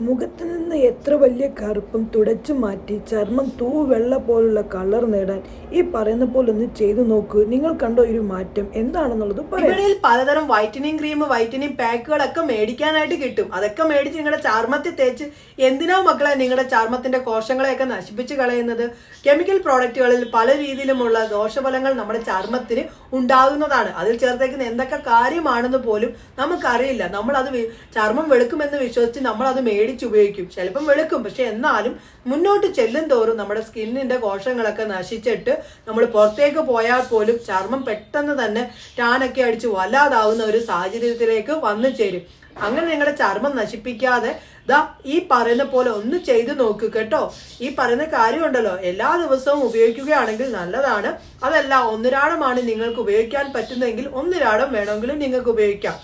മുഖത്ത് നിന്ന് എത്ര വലിയ കറുപ്പും തുടച്ചു മാറ്റി ചർമ്മം തൂവെള്ള പോലുള്ള കളർ നേടാൻ ഈ പറയുന്ന പോലെ ഒന്ന് ചെയ്തു നോക്കൂ. നിങ്ങൾ കണ്ടോ ഒരു മാറ്റം എന്താണെന്നുള്ളത് വിപണിയിൽ പലതരം വൈറ്റനിങ് ക്രീം വൈറ്റനിങ് പാക്കുകളൊക്കെ മേടിക്കാനായിട്ട് കിട്ടും. അതൊക്കെ മേടിച്ച് നിങ്ങളുടെ ചർമ്മത്തിൽ തേച്ച് എന്തിനാ മക്കളെ നിങ്ങളുടെ ചർമ്മത്തിന്റെ കോശങ്ങളെയൊക്കെ നശിപ്പിച്ച് കളയുന്നത്? കെമിക്കൽ പ്രോഡക്റ്റുകളിൽ പല രീതിയിലുമുള്ള ദോഷഫലങ്ങൾ നമ്മുടെ ചർമ്മത്തിന് ഉണ്ടാകുന്നതാണ്. അതിൽ ചേർത്തേക്കുന്ന എന്തൊക്കെ കാര്യമാണെന്ന് പോലും നമുക്കറിയില്ല. നമ്മൾ അത് ചർമ്മം വെളുക്കുമെന്ന് വിശ്വസിച്ച് നമ്മൾ അത് മേടിച്ച് ഉപയോഗിക്കും. ചിലപ്പം വെളുക്കും. പക്ഷെ എന്നാലും മുന്നോട്ട് ചെല്ലും തോറും നമ്മുടെ സ്കിന്നിന്റെ കോശങ്ങളൊക്കെ നശിച്ചിട്ട് നമ്മൾ പുറത്തേക്ക് പോയാൽ പോലും ചർമ്മം പെട്ടെന്ന് തന്നെ ടാനൊക്കെ അടിച്ച് വല്ലാതാവുന്ന ഒരു സാഹചര്യത്തിലേക്ക് വന്നു ചേരും. അങ്ങനെ നിങ്ങളുടെ ചർമ്മം നശിപ്പിക്കാതെ ദാ ഈ പറയുന്ന പോലെ ഒന്ന് ചെയ്തു നോക്കൂ കേട്ടോ. ഈ പറയുന്ന കാര്യമുണ്ടല്ലോ. എല്ലാ ദിവസവും ഉപയോഗിക്കുകയാണെങ്കിൽ നല്ലതാണ്. അതല്ല ഒന്നിരാടമാണ് നിങ്ങൾക്ക് ഉപയോഗിക്കാൻ പറ്റുന്നതെങ്കിൽ ഒന്നിരാടം വേണമെങ്കിലും നിങ്ങൾക്ക് ഉപയോഗിക്കാം.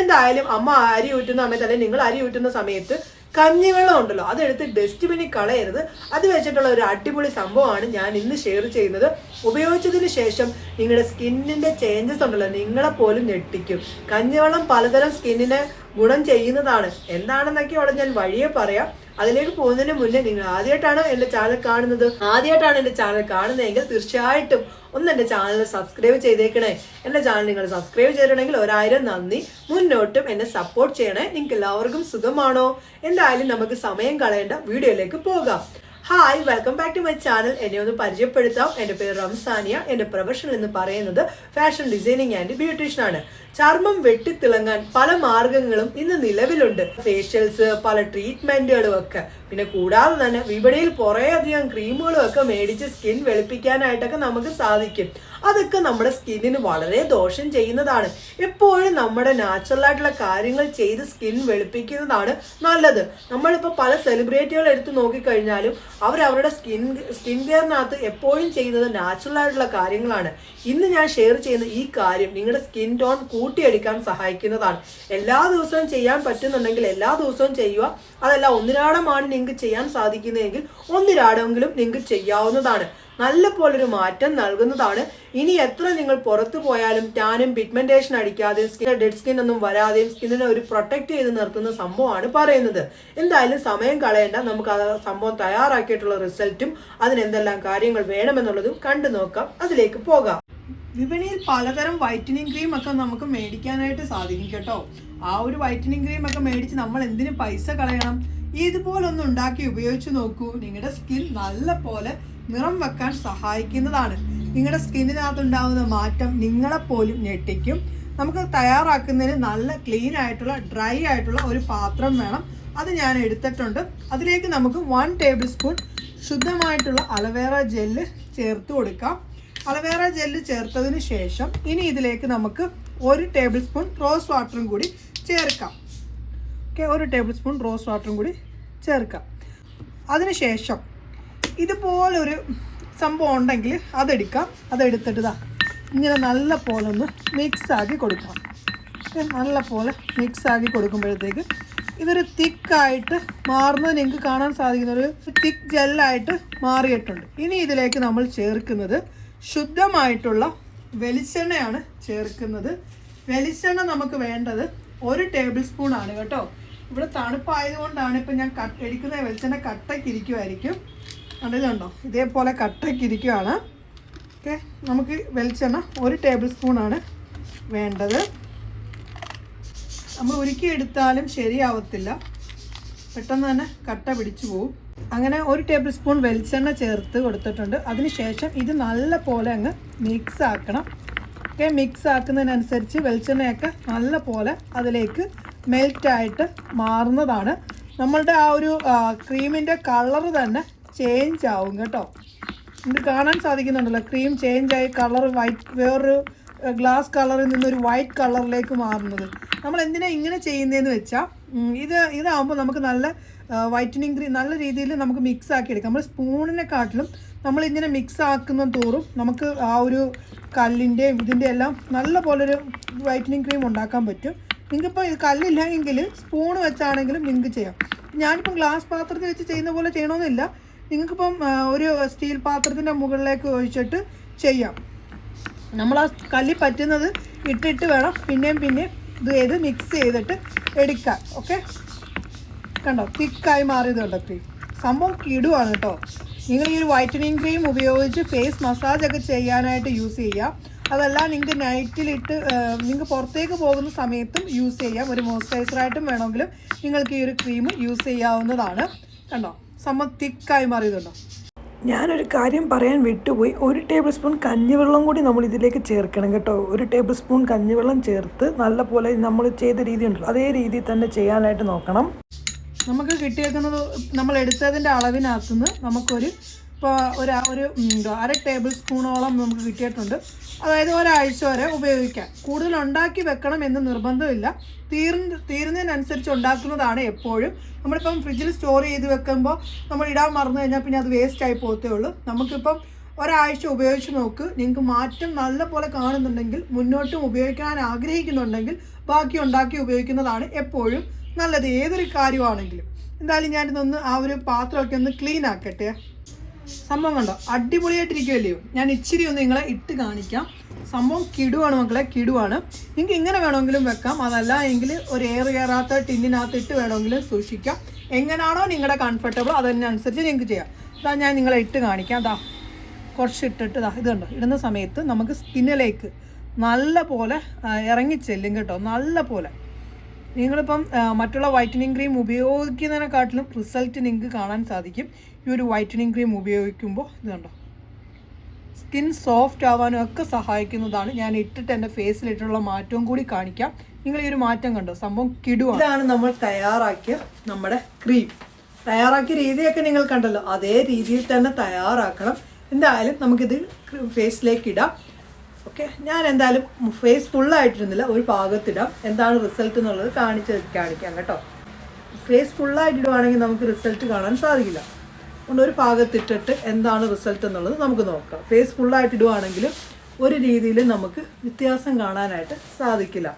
എന്തായാലും അമ്മ അരി ഊറ്റുന്ന സമയത്ത് അല്ലെങ്കിൽ നിങ്ങൾ അരി ഊറ്റുന്ന സമയത്ത് കഞ്ഞിവെള്ളം ഉണ്ടല്ലോ അതെടുത്ത് ഡസ്റ്റ്ബിനിൽ കളയരുത്. അത് വെച്ചിട്ടുള്ള ഒരു അടിപൊളി സംഭവമാണ് ഞാൻ ഇന്ന് ഷെയർ ചെയ്യുന്നത്. ഉപയോഗിച്ചതിന് ശേഷം നിങ്ങളുടെ സ്കിന്നിന്റെ ചേഞ്ചസ് ഉണ്ടല്ലോ നിങ്ങളെ പോലും ഞെട്ടിക്കും. കഞ്ഞിവെള്ളം പലതരം സ്കിന്നിനെ ഗുണം ചെയ്യുന്നതാണ്. എന്താണെന്നൊക്കെ അവിടെ ഞാൻ വഴിയെ പറയാം. അതിലേക്ക് പോകുന്നതിന് മുന്നേ നിങ്ങൾ ആദ്യമായിട്ടാണ് എന്റെ ചാനൽ കാണുന്നത്? ആദ്യമായിട്ടാണ് എന്റെ ചാനൽ കാണുന്നതെങ്കിൽ തീർച്ചയായിട്ടും ഒന്ന് എന്റെ ചാനൽ സബ്സ്ക്രൈബ് ചെയ്തേക്കണേ. എന്റെ ചാനൽ നിങ്ങൾ സബ്സ്ക്രൈബ് ചെയ്തിട്ടുണ്ടെങ്കിൽ ഒരായിരം നന്ദി. മുന്നോട്ടും എന്നെ സപ്പോർട്ട് ചെയ്യണേ. നിങ്ങൾക്ക് എല്ലാവർക്കും സുഖമാണോ? എന്തായാലും നമുക്ക് സമയം കളയേണ്ട വീഡിയോയിലേക്ക് പോകാം. Hi welcome back to my channel എന്നെ ഒന്ന് പരിചയപ്പെടുത്താം. എന്റെ പേര് റംസാനിയ. എന്റെ പ്രൊഫഷൻ എന്ന് പറയുന്നത് ഫാഷൻ ഡിസൈനിങ് ആൻഡ് ബ്യൂട്ടീഷ്യൻ ആണ്. ചർമ്മം വെട്ടിത്തിളങ്ങാൻ പല മാർഗങ്ങളും ഇന്ന് നിലവിലുണ്ട്. ഫേഷ്യൽസ് പല ട്രീറ്റ്മെന്റുകളും ഒക്കെ. പിന്നെ കൂടാതെ തന്നെ വിപണിയിൽ കുറേ അധികം ക്രീമുകളും ഒക്കെ മേടിച്ച് സ്കിൻ വെളുപ്പിക്കാനായിട്ടൊക്കെ നമുക്ക് സാധിക്കും. അതൊക്കെ നമ്മുടെ സ്കിന്നിന് വളരെ ദോഷം ചെയ്യുന്നതാണ്. എപ്പോഴും നമ്മുടെ നാച്ചുറൽ ആയിട്ടുള്ള കാര്യങ്ങൾ ചെയ്ത് സ്കിൻ വെളുപ്പിക്കുന്നതാണ് നല്ലത്. നമ്മളിപ്പോൾ പല സെലിബ്രിറ്റികൾ എടുത്ത് നോക്കിക്കഴിഞ്ഞാലും അവർ അവരുടെ സ്കിൻ സ്കിൻ കെയറിനകത്ത് എപ്പോഴും ചെയ്യുന്നത് നാച്ചുറൽ ആയിട്ടുള്ള കാര്യങ്ങളാണ്. ഇന്ന് ഞാൻ ഷെയർ ചെയ്യുന്ന ഈ കാര്യം നിങ്ങളുടെ സ്കിൻ ടോൺ കൂട്ടിയെടുക്കാൻ സഹായിക്കുന്നതാണ്. എല്ലാ ദിവസവും ചെയ്യാൻ പറ്റുന്നുണ്ടെങ്കിൽ എല്ലാ ദിവസവും ചെയ്യുക. അതല്ല ഒന്നിരാടമാണ് നിങ്ങൾക്ക് ചെയ്യാൻ സാധിക്കുന്നതെങ്കിൽ ഒന്നിരാടെങ്കിലും നിങ്ങൾക്ക് ചെയ്യാവുന്നതാണ്. നല്ല പോലൊരു മാറ്റം നൽകുന്നതാണ്. ഇനി എത്ര നിങ്ങൾ പുറത്തു പോയാലും ടാനും പിഗ്മെന്റേഷൻ അടിക്കാതെയും സ്കിൻ ഡെഡ് സ്കിൻ ഒന്നും വരാതെയും സ്കിന്നിനെ ഒരു പ്രൊട്ടക്ട് ചെയ്ത് നിർത്തുന്ന സംഭവമാണ് പറയുന്നത്. എന്തായാലും സമയം കളയേണ്ട. നമുക്ക് ആ സംഭവം തയ്യാറാക്കിയിട്ടുള്ള റിസൾട്ടും അതിനെന്തെല്ലാം കാര്യങ്ങൾ വേണമെന്നുള്ളതും കണ്ടു നോക്കാം. അതിലേക്ക് പോകാം. വിപണിയിൽ പലതരം വൈറ്റനിങ് ക്രീം ഒക്കെ നമുക്ക് മേടിക്കാനായിട്ട് സാധിക്കും കേട്ടോ. ആ ഒരു വൈറ്റനിങ് ക്രീം ഒക്കെ മേടിച്ച് നമ്മൾ എന്തിനു പൈസ കളയണം? ഇതുപോലെ ഒന്ന് ഉണ്ടാക്കി ഉപയോഗിച്ച് നോക്കൂ. നിങ്ങളുടെ സ്കിൻ നല്ല പോലെ നിറം വെക്കാൻ സഹായിക്കുന്നതാണ്. നിങ്ങളുടെ സ്കിന്നിനകത്തുണ്ടാകുന്ന മാറ്റം നിങ്ങളെപ്പോലും ഞെട്ടിക്കും. നമുക്ക് തയ്യാറാക്കുന്നതിന് നല്ല ക്ലീൻ ആയിട്ടുള്ള ഡ്രൈ ആയിട്ടുള്ള ഒരു പാത്രം വേണം. അത് ഞാൻ എടുത്തിട്ടുണ്ട്. അതിലേക്ക് നമുക്ക് വൺ ടേബിൾ സ്പൂൺ ശുദ്ധമായിട്ടുള്ള അലവേറ ജെല്ല് ചേർത്ത് കൊടുക്കാം. അലവേറ ജെല്ല് ചേർത്തതിന് ശേഷം ഇനി ഇതിലേക്ക് നമുക്ക് ഒരു ടേബിൾ സ്പൂൺ റോസ് വാട്ടറും കൂടി ചേർക്കാം. ഓക്കെ ഒരു ടേബിൾ സ്പൂൺ റോസ് വാട്ടറും കൂടി ചേർക്കാം. അതിനുശേഷം ഇതുപോലൊരു സംഭവം ഉണ്ടെങ്കിൽ അതെടുക്കാം. അതെടുത്തിട്ട് ഇതാ ഇങ്ങനെ നല്ല പോലെ ഒന്ന് മിക്സാക്കി കൊടുക്കണം. ഓക്കെ നല്ല പോലെ മിക്സാക്കി കൊടുക്കുമ്പോഴത്തേക്ക് ഇതൊരു തിക്കായിട്ട് മാറുന്നത് നിങ്ങൾക്ക് കാണാൻ സാധിക്കുന്ന ഒരു തിക്ക് ജെല്ലായിട്ട് മാറിയിട്ടുണ്ട്. ഇനി ഇതിലേക്ക് നമ്മൾ ചേർക്കുന്നത് ശുദ്ധമായിട്ടുള്ള വെളിച്ചെണ്ണയാണ് ചേർക്കുന്നത്. വെളിച്ചെണ്ണ നമുക്ക് വേണ്ടത് ഒരു ടേബിൾ സ്പൂൺ ആണ് കേട്ടോ. ഇവിടെ തണുപ്പായതുകൊണ്ടാണ് ഇപ്പം ഞാൻ കട്ട് എടുക്കുന്ന വെളിച്ചെണ്ണ കട്ടക്കിരിക്കുമായിരിക്കും കണ്ടതുണ്ടോ കണ്ടോ ഇതേപോലെ കട്ടക്കിരിക്കുകയാണ് ഓക്കെ നമുക്ക് വെളിച്ചെണ്ണ ഒരു ടേബിൾ സ്പൂണാണ് വേണ്ടത്. നമ്മൾ ഉരുക്കി എടുത്താലും ശരിയാവത്തില്ല. പെട്ടെന്ന് തന്നെ കട്ട പിടിച്ചു പോകും അങ്ങനെ ഒരു ടേബിൾ സ്പൂൺ വെളിച്ചെണ്ണ ചേർത്ത് കൊടുത്തിട്ടുണ്ട്. അതിനുശേഷം ഇത് നല്ല പോലെ അങ്ങ് മിക്സ് ആക്കണം. ഓക്കെ മിക്സ് ആക്കുന്നതിനനുസരിച്ച് വെളിച്ചെണ്ണയൊക്കെ നല്ല പോലെ അതിലേക്ക് മെൽറ്റായിട്ട് മാറുന്നതാണ്. നമ്മളുടെ ആ ഒരു ക്രീമിന്റെ കളർ തന്നെ ചേഞ്ച് ആവും കേട്ടോ. ഇത് കാണാൻ സാധിക്കുന്നുണ്ടല്ലോ. ക്രീം ചേഞ്ച് ആയി കളർ വൈറ്റ് വേറൊരു ഗ്ലാസ് കളറിൽ നിന്നൊരു വൈറ്റ് കളറിലേക്ക് മാറുന്നത്. നമ്മൾ എന്തിനാ ഇങ്ങനെ ചെയ്യുന്നതെന്ന് വെച്ചാൽ ഇത് ഇതാവുമ്പോൾ നമുക്ക് നല്ല വൈറ്റനിങ് ക്രീം നല്ല രീതിയിൽ നമുക്ക് മിക്സ് ആക്കി എടുക്കാം നമ്മൾ സ്പൂണിനെക്കാട്ടിലും നമ്മൾ ഇങ്ങനെ മിക്സ് ആക്കുന്ന തോറും നമുക്ക് ആ ഒരു കല്ലിന്റെയും ഇതിന്റെ എല്ലാം നല്ല പോലൊരു വൈറ്റനിങ് ക്രീം ഉണ്ടാക്കാൻ പറ്റും. നിങ്ങൾക്കിപ്പോൾ കല്ലില്ല എങ്കിൽ സ്പൂൺ വെച്ചാണെങ്കിലും നിങ്ങൾക്ക് ചെയ്യാം. ഞാനിപ്പം ഗ്ലാസ് പാത്രത്തിൽ വെച്ച് ചെയ്യുന്ന പോലെ ചെയ്യണമെന്നില്ല നിങ്ങൾക്കിപ്പം ഒരു സ്റ്റീൽ പാത്രത്തിന്റെ മുകളിലേക്ക് ഒഴിച്ചിട്ട് ചെയ്യാം. നമ്മൾ ആ കല്ലി പറ്റുന്നത് ഇട്ടിട്ട് വേണം. പിന്നെയും പിന്നെയും ഇത് ചെയ്ത് മിക്സ് ചെയ്തിട്ട് എടുക്കാൻ. ഓക്കെ കണ്ടോ? തിക്കായി മാറിയത് കണ്ടോ ക്രീം സംഭവം കിടുവാണ് കേട്ടോ. നിങ്ങൾ ഈ ഒരു വൈറ്റനിങ് ക്രീം ഉപയോഗിച്ച് ഫേസ് മസാജ് ഒക്കെ ചെയ്യാനായിട്ട് യൂസ് ചെയ്യാം. അതല്ല നിങ്ങൾക്ക് നൈറ്റിലിട്ട് നിങ്ങൾക്ക് പുറത്തേക്ക് പോകുന്ന സമയത്തും യൂസ് ചെയ്യാം. ഒരു മോയ്സ്ചറൈസറായിട്ടും വേണമെങ്കിലും നിങ്ങൾക്ക് ഈ ഒരു ക്രീം യൂസ് ചെയ്യാവുന്നതാണ്. കണ്ടോ? സംഭവം തിക്കായി മാറിയതുണ്ടോ? ഞാനൊരു കാര്യം പറയാൻ വിട്ടുപോയി. ഒരു ടേബിൾ സ്പൂൺ കഞ്ഞിവെള്ളം കൂടി നമ്മൾ ഇതിലേക്ക് ചേർക്കണം കേട്ടോ. ഒരു ടേബിൾ സ്പൂൺ കഞ്ഞിവെള്ളം ചേർത്ത് നല്ല പോലെ നമ്മൾ ചെയ്ത രീതി ഉണ്ടല്ലോ അതേ രീതിയിൽ തന്നെ ചെയ്യാനായിട്ട് നോക്കണം. നമുക്ക് കിട്ടിയേക്കുന്നത് നമ്മൾ എടുത്തതിന്റെ അളവിനകത്തുനിന്ന് നമുക്കൊരു ഇപ്പോൾ ഒരു ഒരു അര ടേബിൾ സ്പൂണോളം നമുക്ക് കിട്ടിയിട്ടുണ്ട്. അതായത് ഒരാഴ്ച വരെ ഉപയോഗിക്കാം. കൂടുതൽ ഉണ്ടാക്കി വെക്കണം എന്ന് നിർബന്ധമില്ല. തീർന്ന് തീരുന്നതിനനുസരിച്ച് ഉണ്ടാക്കുന്നതാണ് എപ്പോഴും. നമ്മളിപ്പം ഫ്രിഡ്ജിൽ സ്റ്റോർ ചെയ്ത് വെക്കുമ്പോൾ നമ്മൾ ഇടാൻ മറന്നു കഴിഞ്ഞാൽ പിന്നെ അത് വേസ്റ്റ് ആയി പോകത്തേ ഉള്ളൂ. നമുക്കിപ്പം ഒരാഴ്ച ഉപയോഗിച്ച് നോക്ക്. നിങ്ങൾക്ക് മാറ്റം നല്ല പോലെ കാണുന്നുണ്ടെങ്കിൽ മുന്നോട്ടും ഉപയോഗിക്കാൻ ആഗ്രഹിക്കുന്നുണ്ടെങ്കിൽ ബാക്കി ഉണ്ടാക്കി ഉപയോഗിക്കുന്നതാണ് എപ്പോഴും നല്ലത്. ഏതൊരു കാര്യമാണെങ്കിലും. എന്തായാലും ഞാനിതൊന്ന് ആ ഒരു പാത്രമൊക്കെ ഒന്ന് ക്ലീൻ ആക്കട്ടെ. സംഭവം കണ്ടോ? അടിപൊളിയായിട്ടിരിക്കുമല്ലയോ ഞാൻ ഇച്ചിരി ഒന്ന് നിങ്ങളെ ഇട്ട് കാണിക്കാം. സംഭവം കിടുവാണ് മക്കളെ കിടുവാണ്. നിങ്ങൾക്ക് ഇങ്ങനെ വേണമെങ്കിലും വെക്കാം. അതല്ല എങ്കിൽ ഒരു എയർ കയറാത്ത ടിന്നിനകത്ത് ഇട്ട് വേണമെങ്കിലും സൂക്ഷിക്കാം. എങ്ങനെയാണോ നിങ്ങളുടെ കംഫർട്ടബിൾ അതിനനുസരിച്ച് നിങ്ങൾക്ക് ചെയ്യാം. അതാ ഞാൻ നിങ്ങളെ ഇട്ട് കാണിക്കാം. അതാ കുറച്ച് ഇട്ടിട്ട് ഇതാ ഇത് കണ്ടോ? ഇടുന്ന സമയത്ത് നമുക്ക് സ്കിന്നിലേക്ക് നല്ല പോലെ ഇറങ്ങിച്ചെല്ലും കേട്ടോ. നല്ല പോലെ. നിങ്ങളിപ്പം മറ്റുള്ള വൈറ്റനിങ് ക്രീം ഉപയോഗിക്കുന്നതിനെക്കാട്ടിലും റിസൾട്ട് നിങ്ങൾക്ക് കാണാൻ സാധിക്കും. ഈ ഒരു വൈറ്റനിങ് ക്രീം ഉപയോഗിക്കുമ്പോൾ ഇത് കണ്ടോ? സ്കിൻ സോഫ്റ്റ് ആവാനും ഒക്കെ സഹായിക്കുന്നതാണ്. ഞാൻ ഇട്ടിട്ട് എന്റെ ഫേസിലിട്ടുള്ള മാറ്റവും കൂടി കാണിക്കാം. നിങ്ങൾ ഈ ഒരു മാറ്റം കണ്ടോ? സംഭവം കിടുവാണ്. ഇതാണ് നമ്മൾ തയ്യാറാക്കിയ നമ്മുടെ ക്രീം തയ്യാറാക്കിയ രീതിയൊക്കെ നിങ്ങൾ കണ്ടല്ലോ. അതേ രീതിയിൽ തന്നെ തയ്യാറാക്കണം. എന്തായാലും നമുക്കിത് ഫേസിലേക്ക് ഇടാം. ഓക്കെ ഞാൻ എന്തായാലും ഫേസ് ഫുള്ളായിട്ടിരുന്നില്ല ഒരു ഭാഗത്തിടാം എന്താണ് റിസൾട്ട് എന്നുള്ളത് കാണിച്ച് കാണിക്കാം കേട്ടോ. ഫേസ് ഫുള്ളായിട്ടിടുവാണെങ്കിൽ നമുക്ക് റിസൾട്ട് കാണാൻ സാധിക്കില്ല. അതുകൊണ്ട് ഒരു പാകത്തിട്ടിട്ട് എന്താണ് റിസൾട്ട് എന്നുള്ളത് നമുക്ക് നോക്കാം. ഫേസ് ഫുള്ളായിട്ട് ഇടുവാണെങ്കിൽ ഒരു രീതിയിൽ നമുക്ക് വ്യത്യാസം കാണാനായിട്ട് സാധിക്കില്ല.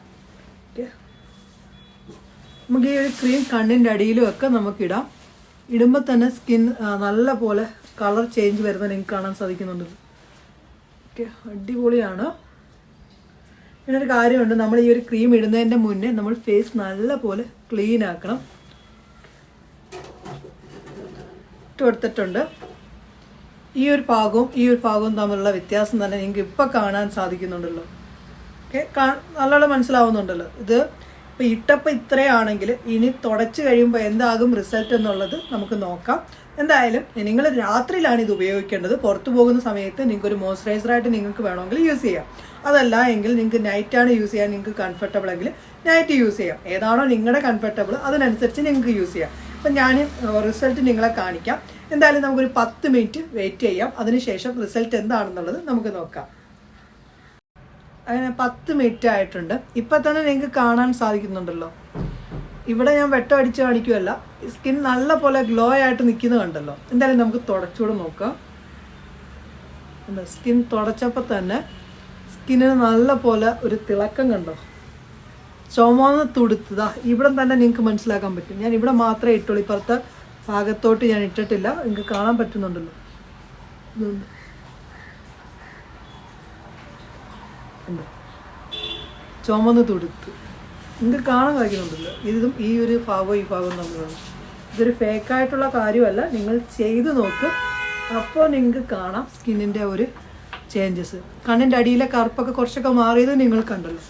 നമുക്ക് ഈ ഒരു ക്രീം കണ്ണിന്റെ അടിയിലും ഒക്കെ നമുക്കിടാം ഇടുമ്പോൾ തന്നെ സ്കിൻ നല്ല പോലെ കളർ ചേഞ്ച് വരുന്നത് നിങ്ങൾക്ക് കാണാൻ സാധിക്കുന്നുണ്ട്. ഓക്കെ അടിപൊളിയാണ്. പിന്നെ ഒരു കാര്യമുണ്ട്. നമ്മൾ ഈ ഒരു ക്രീം ഇടുന്നതിന്റെ മുന്നേ നമ്മൾ ഫേസ് നല്ല പോലെ ക്ലീൻ ആക്കണം. ഇട്ട് കൊടുത്തിട്ടുണ്ട്. ഈ ഒരു ഭാഗവും ഈ ഒരു ഭാഗവും തമ്മിലുള്ള വ്യത്യാസം തന്നെ നിങ്ങൾക്ക് ഇപ്പോൾ കാണാൻ സാധിക്കുന്നുണ്ടല്ലോ. ഓക്കെ? നല്ലോണം മനസ്സിലാവുന്നുണ്ടല്ലോ. ഇത് ഇപ്പോൾ ഇട്ടപ്പോൾ ഇത്രയാണെങ്കിൽ ഇനി തുടച്ച് കഴിയുമ്പോൾ എന്താകും റിസൾട്ട് എന്നുള്ളത് നമുക്ക് നോക്കാം. എന്തായാലും നിങ്ങൾ രാത്രിയിലാണ് ഇത് ഉപയോഗിക്കേണ്ടത്. പുറത്തു പോകുന്ന സമയത്ത് നിങ്ങൾക്ക് ഒരു മോയ്സ്ചറൈസറായിട്ട് നിങ്ങൾക്ക് വേണമെങ്കിൽ യൂസ് ചെയ്യാം. അതല്ല എങ്കിൽ നിങ്ങൾക്ക് നൈറ്റാണ് യൂസ് ചെയ്യാൻ നിങ്ങൾക്ക് കംഫർട്ടബിൾ എങ്കിൽ നൈറ്റ് യൂസ് ചെയ്യാം. ഏതാണോ നിങ്ങളുടെ കംഫർട്ടബിൾ അതിനനുസരിച്ച് നിങ്ങൾക്ക് യൂസ് ചെയ്യാം. അപ്പം ഞാൻ റിസൾട്ട് നിങ്ങളെ കാണിക്കാം. എന്തായാലും നമുക്കൊരു പത്ത് മിനിറ്റ് വെയിറ്റ് ചെയ്യാം. അതിനുശേഷം റിസൾട്ട് എന്താണെന്നുള്ളത് നമുക്ക് നോക്കാം. അങ്ങനെ പത്ത് മിനിറ്റ് ആയിട്ടുണ്ട്. ഇപ്പം തന്നെ നിങ്ങൾക്ക് കാണാൻ സാധിക്കുന്നുണ്ടല്ലോ. ഇവിടെ ഞാൻ വെട്ടം അടിച്ച് കാണിക്കുമല്ല സ്കിൻ നല്ല പോലെ ഗ്ലോ ആയിട്ട് നിൽക്കുന്നത് കണ്ടല്ലോ. എന്തായാലും നമുക്ക് തുടച്ചുകൂടെ നോക്കാം. സ്കിൻ തുടച്ചപ്പോൾ തന്നെ സ്കിന്നിന് നല്ല പോലെ ഒരു തിളക്കം കണ്ടോ? ചുമന്ന് തുടുത്തതാ. ഇവിടെ തന്നെ നിങ്ങൾക്ക് മനസ്സിലാക്കാൻ പറ്റും. ഞാൻ ഇവിടെ മാത്രമേ ഇട്ടുള്ളൂ. ഇപ്പുറത്തെ ഭാഗത്തോട്ട് ഞാൻ ഇട്ടിട്ടില്ല. നിങ്ങൾക്ക് കാണാൻ പറ്റുന്നുണ്ടല്ലോ. ചുമന്ന് തുടുത്ത്. നിങ്ങൾക്ക് കാണാൻ കഴിക്കുന്നുണ്ടല്ലോ ഇതും ഈ ഒരു ഭാഗവും ഈ ഭാഗവും തമ്മിലാണ് ഇതൊരു ഫേക്കായിട്ടുള്ള കാര്യമല്ല. നിങ്ങൾ ചെയ്ത് നോക്ക്. അപ്പോൾ നിങ്ങൾക്ക് കാണാം സ്കിന്നിന്റെ ഒരു ചേഞ്ചസ് കണ്ണിന്റെ അടിയിലെ കറുപ്പൊക്കെ കുറച്ചൊക്കെ മാറിയത് നിങ്ങൾ കണ്ടല്ലോ.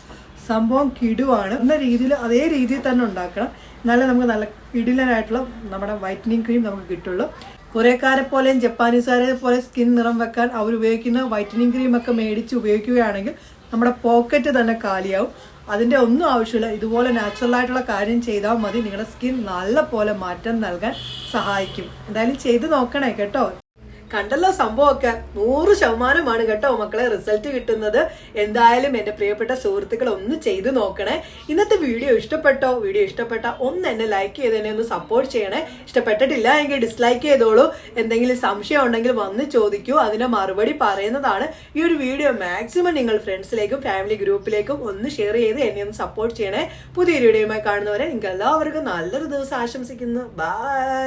സംഭവം കിടുവാണ്. എന്ന രീതിയിൽ അതേ രീതിയിൽ തന്നെ ഉണ്ടാക്കണം. എന്നാലേ നമുക്ക് നല്ല കിടിലനായിട്ടുള്ള നമ്മുടെ വൈറ്റനിങ് ക്രീം നമുക്ക് കിട്ടുള്ളൂ. കുറേക്കാരെ പോലെയും ജപ്പാനീസുകാരെ പോലെ സ്കിൻ നിറം വെക്കാൻ അവർ ഉപയോഗിക്കുന്ന വൈറ്റനിങ് ക്രീം ഒക്കെ മേടിച്ച് ഉപയോഗിക്കുകയാണെങ്കിൽ നമ്മുടെ പോക്കറ്റ് തന്നെ കാലിയാവും. അതിന്റെ ഒന്നും ആവശ്യമില്ല. ഇതുപോലെ നാച്ചുറൽ ആയിട്ടുള്ള കാര്യം ചെയ്താൽ മതി. നിങ്ങളുടെ സ്കിൻ നല്ല പോലെ മാറ്റം നൽകാൻ സഹായിക്കും. എന്തായാലും ചെയ്ത് നോക്കണേ കേട്ടോ. കണ്ടല്ലോ സംഭവമൊക്കെ. നൂറ് ശതമാനമാണ് കേട്ടോ മക്കളെ റിസൾട്ട് കിട്ടുന്നത്. എന്തായാലും എന്റെ പ്രിയപ്പെട്ട സുഹൃത്തുക്കൾ ഒന്ന് ചെയ്തു നോക്കണേ. ഇന്നത്തെ വീഡിയോ ഇഷ്ടപ്പെട്ടോ? വീഡിയോ ഇഷ്ടപ്പെട്ട ഒന്ന് എന്നെ ലൈക്ക് ചെയ്ത് എന്നെ ഒന്ന് സപ്പോർട്ട് ചെയ്യണേ. ഇഷ്ടപ്പെട്ടിട്ടില്ല എങ്കിൽ ഡിസ്ലൈക്ക് ചെയ്തോളൂ. എന്തെങ്കിലും സംശയം ഉണ്ടെങ്കിൽ വന്ന് ചോദിക്കൂ. അതിന് മറുപടി പറയുന്നതാണ് ഈ ഒരു വീഡിയോ. മാക്സിമം നിങ്ങൾ ഫ്രണ്ട്സിലേക്കും ഫാമിലി ഗ്രൂപ്പിലേക്കും ഒന്ന് ഷെയർ ചെയ്ത് എന്നെ ഒന്ന് സപ്പോർട്ട് ചെയ്യണേ. പുതിയൊരു വീഡിയോയുമായി കാണുന്നവരെ നിങ്ങൾക്ക് എല്ലാവർക്കും നല്ലൊരു ദിവസം ആശംസിക്കുന്നു. ബൈ